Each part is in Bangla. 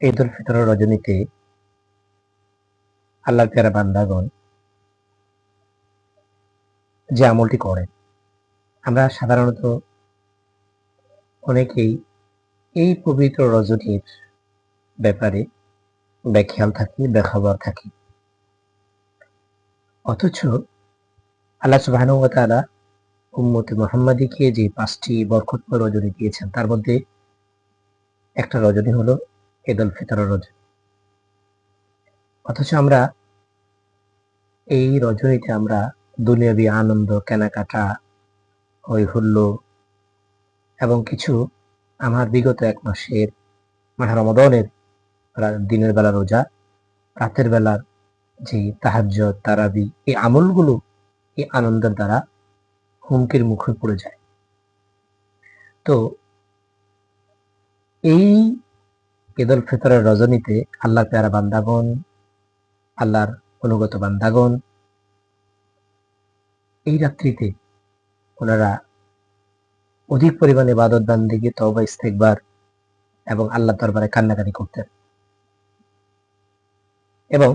ঈদ উল ফিতর রজনীতে আল্লাহ পেয়ারা বান্দাগণ যে আমলটি করেন, আমরা সাধারণত অনেকেই এই পবিত্র রজনীর ব্যাপারে ব্যাখ্যাল থাকি বেখবর থাকি। অথচ আল্লাহ সুবাহানুতালা উম্মতে মোহাম্মদীকে যে পাঁচটি বরকতময় রজনী দিয়েছেন, তার মধ্যে একটা রজনী হলো ঈদ উল ফিতর রজনী অথচ আমরা এই রজনীতে আমরা দুনিয়াবি আনন্দ, কেনাকাটা হই হুল্লো এবং কিছু আমার বিগত এক মাসের মাহ রমদনের দিনের বেলা রোজা, রাতের বেলার যে তাহাজ্য তারাবি এই আমলগুলো এই আনন্দের দ্বারা হুমকির মুখে পড়ে যায়। তো এই ঈদুল ফিতরের রজনীতে আল্লাহ পেয়ারা বান্দাগণ, আল্লাহর অনুগত বান্দাগণ, এই রাত্রিতে ওনারা অধিক পরিমাণে বাদত বান্দিকে তওবা ইস্তেকবার এবং আল্লাহ দরবারে কান্নাকাটি করতেন। এবং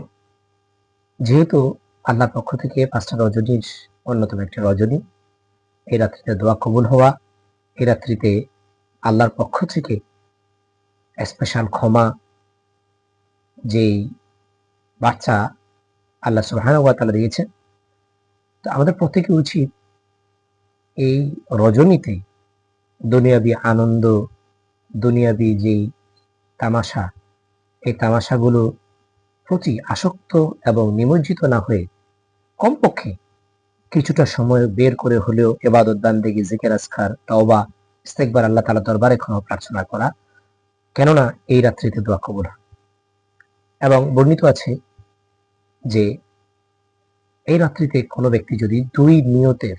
যেহেতু আল্লাহর পক্ষ থেকে পাঁচটা রজনীর অন্যতম একটা রজনী, এই রাত্রিতে দোয়া কবুল হওয়া, এই রাত্রিতে আল্লাহর পক্ষ থেকে স্পেশাল ক্ষমা যেই বাচ্চা আল্লাহ সুবাহানুয়াতালা দিয়েছেন। তো আমাদের প্রত্যেকে উচিত এই রজনীতে দুনিয়াবি আনন্দ, দুনিয়াবি যেই তামাশা, এই তামাশাগুলো প্রতি আসক্ত এবং নিমজ্জিত না হয়ে কমপক্ষে কিছুটা সময় বের করে হলেও এবাদত বান্দেগি, জিকের আসকার তওবা ইস্তেকবার আল্লাহ তালা দরবারে ক্ষমা প্রার্থনা করা কেননা এই রাত্রিতে দোয়া কবুল। এবং বর্ণিত আছে যে, এই রাত্রিতে কোনো ব্যক্তি যদি দুই নিয়তের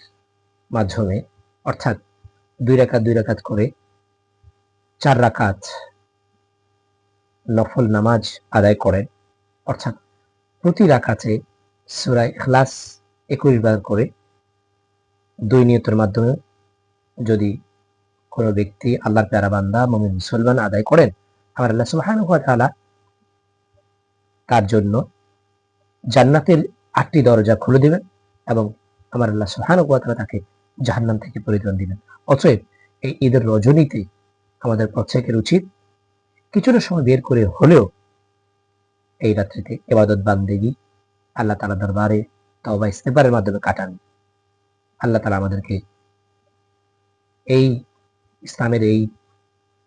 মাধ্যমে, অর্থাৎ দুই রাকাত দুই রাকাত করে চার রাকাত নফল নামাজ আদায় করেন অর্থাৎ প্রতি রাকাতে সুরাই খ্লাস একুশ বার করে দুই নিয়তের মাধ্যমে যদি কোনো ব্যক্তি আল্লাহর প্যারা বান্দা মমিন মুসলমান আদায় করেন, আমার আল্লাহ সুবহানাহু তার জন্য জান্নাতের আটটি দরজা খুলে দিবেন এবং আমার আল্লাহ ওয়া তাকে জাহান্নাম থেকে পরিত্রাণ দিবেন। অতএব এই ঈদের রজনীতে আমাদের প্রত্যেকের উচিত কিছুটা সময় বের করে হলেও এই রাত্রিতে এবাদত বান্দেগি আল্লাহ তালা দরবারে তওবা ইস্তেগফারের মাধ্যমে কাটান। আল্লাহ তালা আমাদেরকে এই ইসলামের এই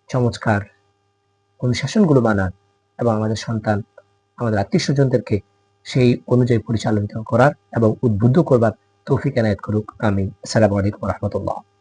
চমৎকার অনুশাসনগুলো মানার এবং আমাদের সন্তান, আমাদের আত্মীয় স্বজনদেরকে সেই অনুযায়ী পরিচালিত করার এবং উদ্বুদ্ধ করবার তৌফিক এনায়ত করুক। আমি আসসালামু আলাইকুম রহমতুল্লাহ।